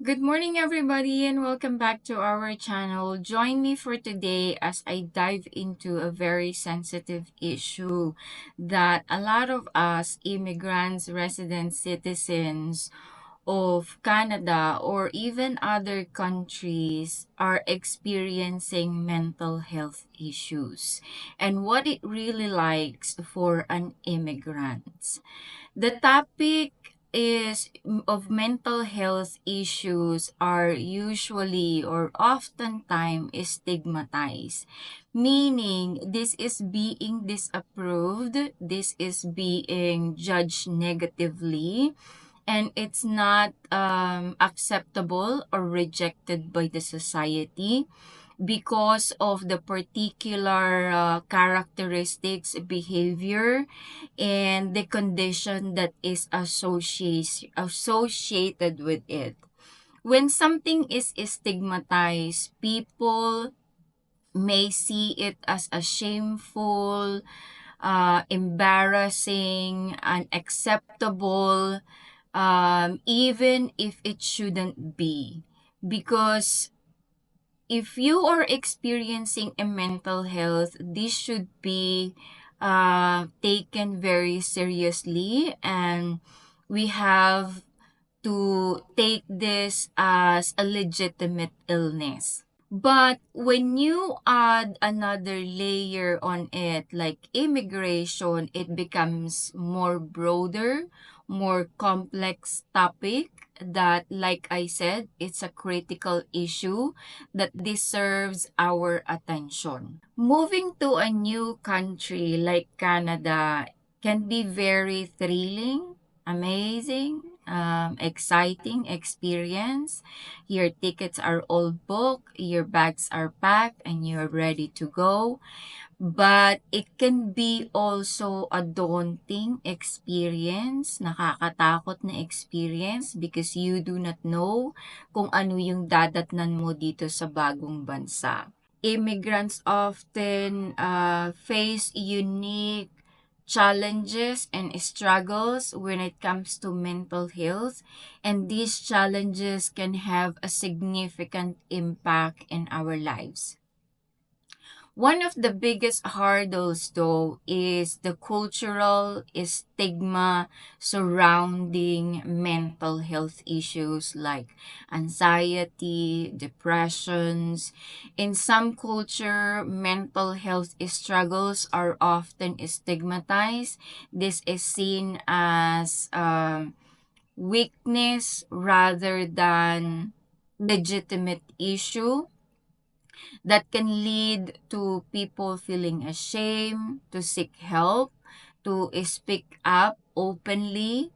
Good morning, everybody, and welcome back to our channel. Join me for today as I dive into a very sensitive issue that a lot of us immigrants, resident citizens of Canada, or even other countries are experiencing mental health issues and what it really likes for an immigrant. The topic is of mental health issues are usually or oftentimes stigmatized. Meaning this is being disapproved this is being judged negatively and it's not um, acceptable or rejected by the society because of the particular uh, characteristics, behavior, and the condition that is associated associated with it. When something is stigmatized, people may see it as a shameful, uh, embarrassing, unacceptable, um, even if it shouldn't be. Because if you are experiencing a mental health, this should be uh, taken very seriously and we have to take this as a legitimate illness. But when you add another layer on it, like immigration, it becomes more broader, more complex topic that, like I said, it's a critical issue that deserves our attention. Moving to a new country like Canada can be very thrilling, amazing, um, exciting experience. Your tickets are all booked, your bags are packed, and you're ready to go. But it can be also a daunting experience, nakakatakot na experience because you do not know kung ano yung dadatnan mo dito sa bagong bansa. Immigrants often uh, face unique challenges and struggles when it comes to mental health and these challenges can have a significant impact in our lives. One of the biggest hurdles, though, is the cultural stigma surrounding mental health issues like anxiety, depressions. In some culture, mental health struggles are often stigmatized. This is seen as um, weakness rather than legitimate issue that can lead to people feeling ashamed to seek help, to speak up openly,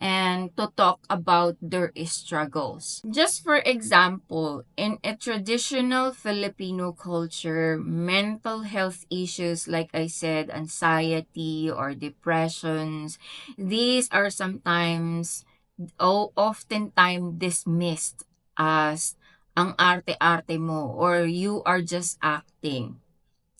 and to talk about their struggles. Just for example, in a traditional Filipino culture, mental health issues, like I said, anxiety or depressions, these are sometimes, oh, oftentimes dismissed as ang arte-arte mo or you are just acting.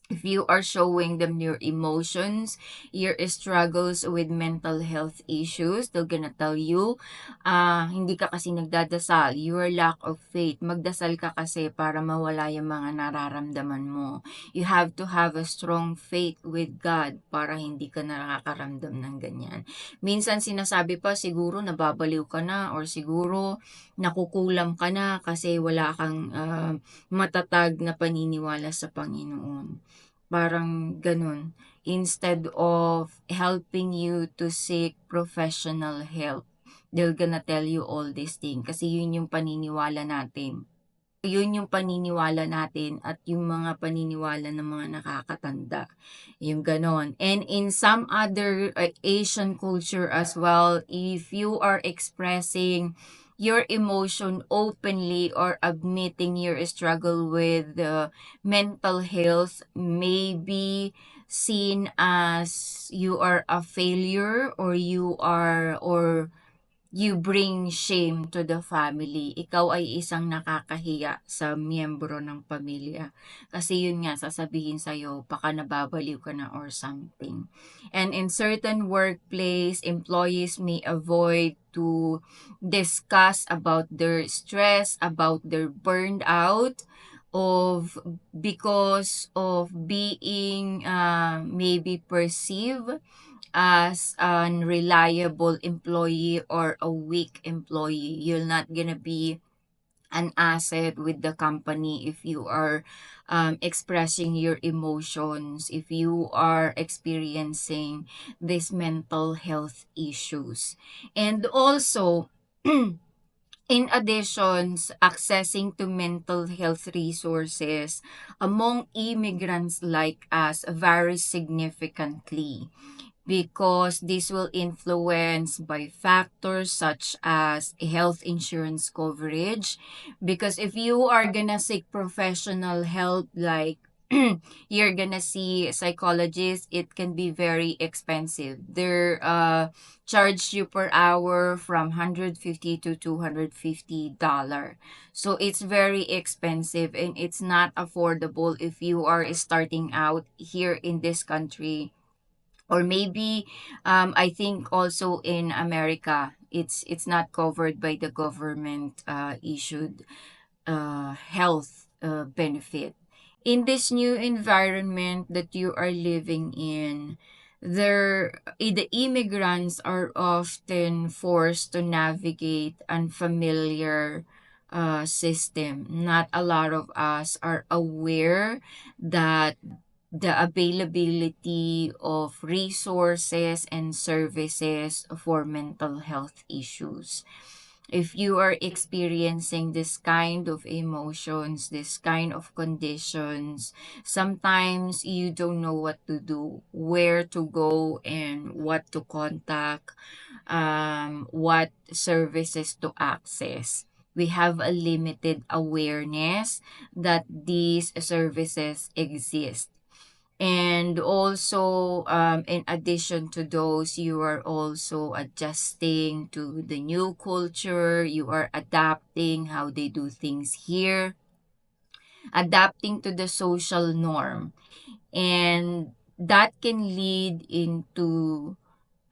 If you are showing them your emotions, your struggles with mental health issues, they're gonna tell you, uh, hindi ka kasi nagdadasal, your lack of faith. Magdasal ka kasi para mawala yung mga nararamdaman mo. You have to have a strong faith with God para hindi ka nakakaramdam ng ganyan. Minsan sinasabi pa, siguro nababaliw ka na or siguro nakukulam ka na kasi wala kang uh, matatag na paniniwala sa Panginoon. Parang ganun. Instead of helping you to seek professional help, they're gonna tell you all these things. Kasi yun yung paniniwala natin. Yun yung paniniwala natin at yung mga paniniwala ng mga nakakatanda. Yung ganon. And in some other uh, Asian culture as well, if you are expressing your emotion openly or admitting your struggle with uh, mental health may be seen as you are a failure or you are or you bring shame to the family. Ikaw ay isang nakakahiya sa miyembro ng pamilya. Kasi yun nga, sasabihin sa'yo, baka nababaliw ka na or something. And in certain workplace, employees may avoid to discuss about their stress, about their burned out of because of being uh, maybe perceived as an reliable employee or a weak employee. You're not gonna be an asset with the company if you are um, expressing your emotions, if you are experiencing these mental health issues. And also, in addition, accessing to mental health resources among immigrants like us varies significantly because this will influence by factors such as health insurance coverage. Because if you are gonna seek professional help like you're gonna see psychologists it can be very expensive. They're uh charge you per hour from 150 to 250 dollar. So it's very expensive and it's not affordable if you are starting out here in this country or maybe um, I think also in America it's it's not covered by the government uh, issued uh, health uh, benefit. In this new environment that you are living in, there eh, the immigrants are often forced to navigate unfamiliar uh, system. Not a lot of us are aware that the availability of resources and services for mental health issues. If you are experiencing this kind of emotions, this kind of conditions, sometimes you don't know what to do, where to go, and what to contact, um, what services to access we have a limited awareness that these services exist and also um, in addition to those you are also adjusting to the new culture. You are adapting how they do things here adapting to the social norm. And that can lead into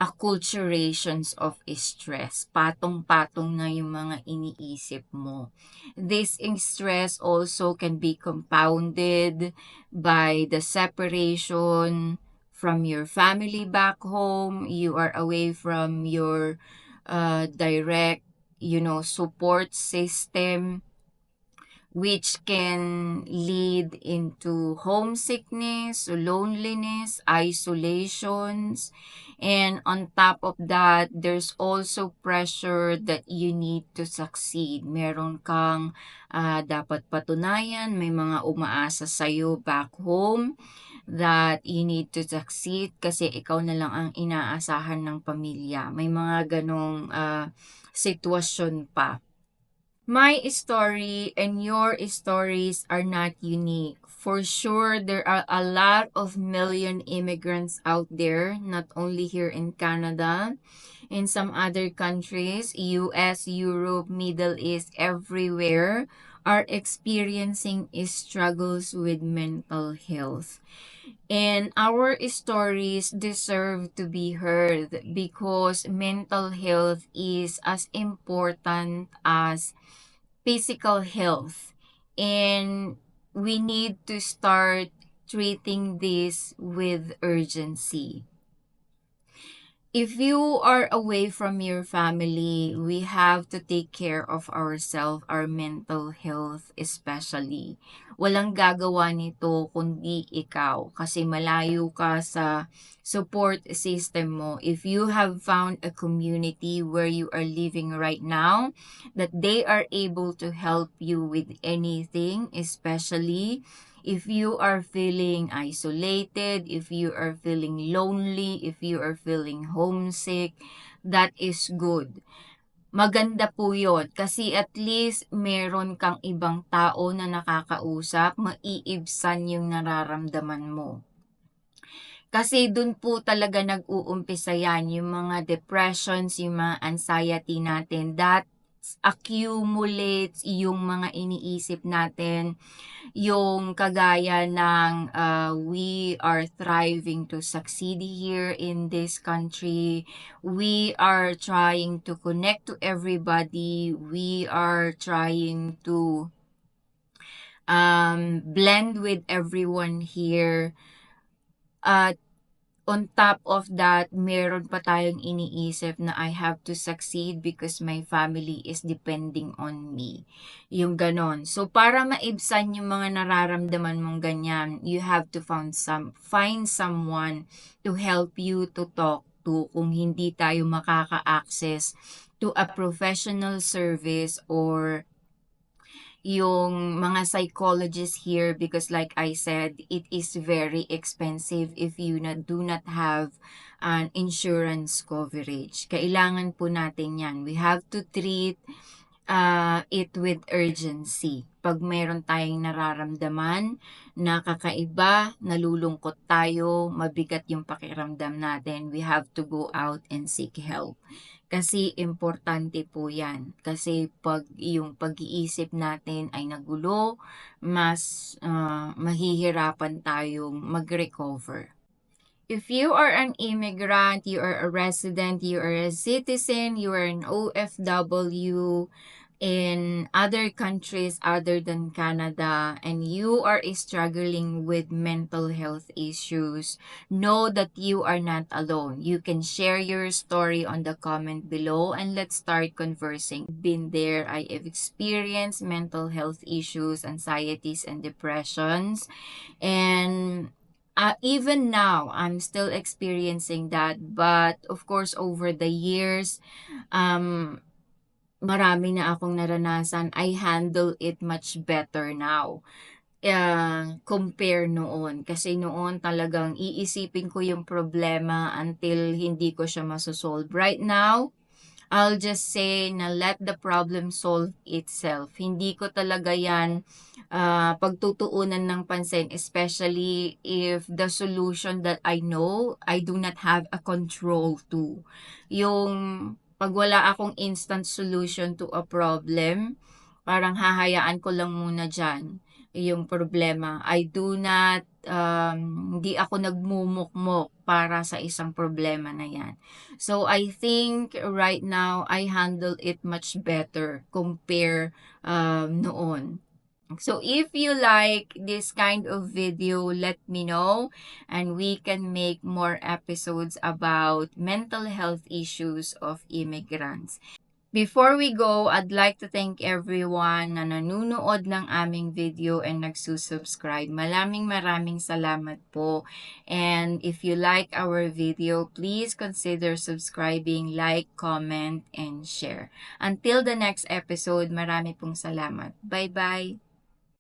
acculturations of stress. Patong-patong na yung mga iniisip mo. This stress also can be compounded by the separation from your family back home. You are away from your uh, direct, you know, support system which can lead into homesickness, loneliness, isolations, and on top of that, there's also pressure that you need to succeed. Meron kang uh, dapat patunayan, may mga umaasa sa'yo back home that you need to succeed kasi ikaw na lang ang inaasahan ng pamilya. May mga ganong uh, sitwasyon pa. My story and your stories are not unique. For sure, there are a lot of million immigrants out there, not only here in Canada, in some other countries, US, Europe, Middle East, everywhere, are experiencing struggles with mental health. And our stories deserve to be heard because mental health is as important as physical health. And we need to start treating this with urgency if you are away from your family, we have to take care of ourselves, our mental health especially. Walang gagawa nito kundi ikaw kasi malayo ka sa support system mo. If you have found a community where you are living right now, that they are able to help you with anything, especially if you are feeling isolated, if you are feeling lonely, if you are feeling homesick, that is good. Maganda po yun kasi at least meron kang ibang tao na nakakausap, maiibsan yung nararamdaman mo. Kasi dun po talaga nag-uumpisa yan, yung mga depressions, yung mga anxiety natin. That accumulates yung mga iniisip natin, yung kagaya ng uh, we are thriving to succeed here in this country. We are trying to connect to everybody. We are trying to um, blend with everyone here. At on top of that, meron pa tayong iniisip na I have to succeed because my family is depending on me. Yung ganon. So, para maibsan yung mga nararamdaman mong ganyan, you have to find, some, find someone to help you to talk to kung hindi tayo makaka-access to a professional service or yung mga psychologists here because like I said, it is very expensive if you na, do not have an insurance coverage. Kailangan po natin yan. We have to treat uh, it with urgency. Pag meron tayong nararamdaman na kakaiba, nalulungkot tayo, mabigat yung pakiramdam natin, we have to go out and seek help. Kasi importante po yan. Kasi pag yung pag-iisip natin ay nagulo, mas uh, mahihirapan tayong mag-recover. If you are an immigrant, you are a resident, you are a citizen, you are an OFW, in other countries other than Canada and you are struggling with mental health issues, know that you are not alone. You can share your story on the comment below and let's start conversing. Been there, I have experienced mental health issues, anxieties, and depressions. And uh, even now, I'm still experiencing that. But of course, over the years, um, marami na akong naranasan. I handle it much better now. Uh, compare noon. Kasi noon talagang iisipin ko yung problema until hindi ko siya masosolve. Right now, I'll just say na let the problem solve itself. Hindi ko talaga yan uh, pagtutuunan ng pansin, especially if the solution that I know, I do not have a control to. Yung pag wala akong instant solution to a problem, parang hahayaan ko lang muna dyan yung problema. I do not, um, hindi ako nagmumukmok para sa isang problema na yan. So, I think right now, I handle it much better compare um, noon. So if you like this kind of video, let me know and we can make more episodes about mental health issues of immigrants. Before we go, I'd like to thank everyone na nanunood ng aming video and nagsusubscribe. Maraming maraming salamat po. And if you like our video, please consider subscribing, like, comment, and share. Until the next episode, marami pong salamat. Bye-bye!